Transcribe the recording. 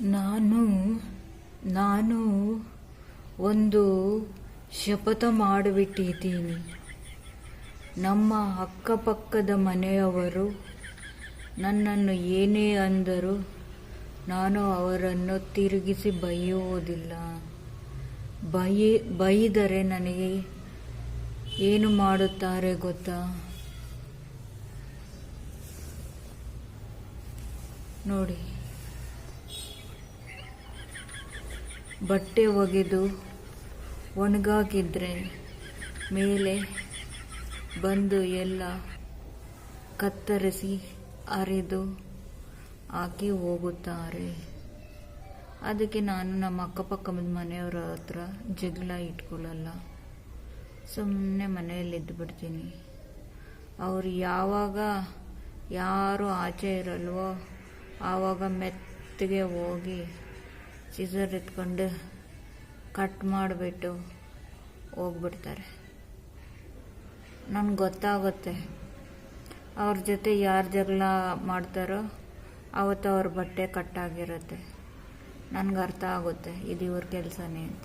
ನಾನು ನಾನು ಒಂದು ಶಪಥ ಮಾಡಿಬಿಟ್ಟಿದ್ದೀನಿ. ನಮ್ಮ ಅಕ್ಕಪಕ್ಕದ ಮನೆಯವರು ನನ್ನನ್ನು ಏನೇ ಅಂದರೂ ನಾನು ಅವರನ್ನು ತಿರುಗಿಸಿ ಬೈಯುವುದಿಲ್ಲ ಬೈ ಬೈದರೆ ನನಗೆ ಏನು ಮಾಡುತ್ತಾರೆ ಗೊತ್ತಾ? ನೋಡಿ. ಬಟ್ಟೆ ಒಗೆದು ಒಣಗಾಕಿದ್ರೆ ಮೇಲೆ ಬಂದು ಎಲ್ಲ ಕತ್ತರಿಸಿ ಅರೆದು ಹಾಕಿ ಹೋಗುತ್ತಾರೆ. ಅದಕ್ಕೆ ನಾನು ನಮ್ಮ ಅಕ್ಕಪಕ್ಕದ ಮನೆಯವರ ಹತ್ರ ಜಗಳ ಇಟ್ಕೊಳ್ಳಲ್ಲ. ಸುಮ್ಮನೆ ಮನೆಯಲ್ಲಿ ಬಿಡ್ತೀನಿ. ಅವರು ಯಾವಾಗ ಯಾರು ಆಚೆ ಇರಲ್ವೋ ಆವಾಗ ಮೆತ್ತಗೆ ಹೋಗಿ ಸಿಸರ್ ಎತ್ಕೊಂಡು ಕಟ್ ಮಾಡಿಬಿಟ್ಟು ಹೋಗ್ಬಿಡ್ತಾರೆ. ನನಗೆ ಗೊತ್ತಾಗುತ್ತೆ ಅವ್ರ ಜೊತೆ ಯಾರು ಜಗಳ ಮಾಡ್ತಾರೋ ಅವತ್ತು ಅವ್ರ ಬಟ್ಟೆ ಕಟ್ಟಾಗಿರುತ್ತೆ. ನನಗೆ ಅರ್ಥ ಆಗುತ್ತೆ, ಇದು ಇವ್ರ ಕೆಲಸನೇ ಅಂತ.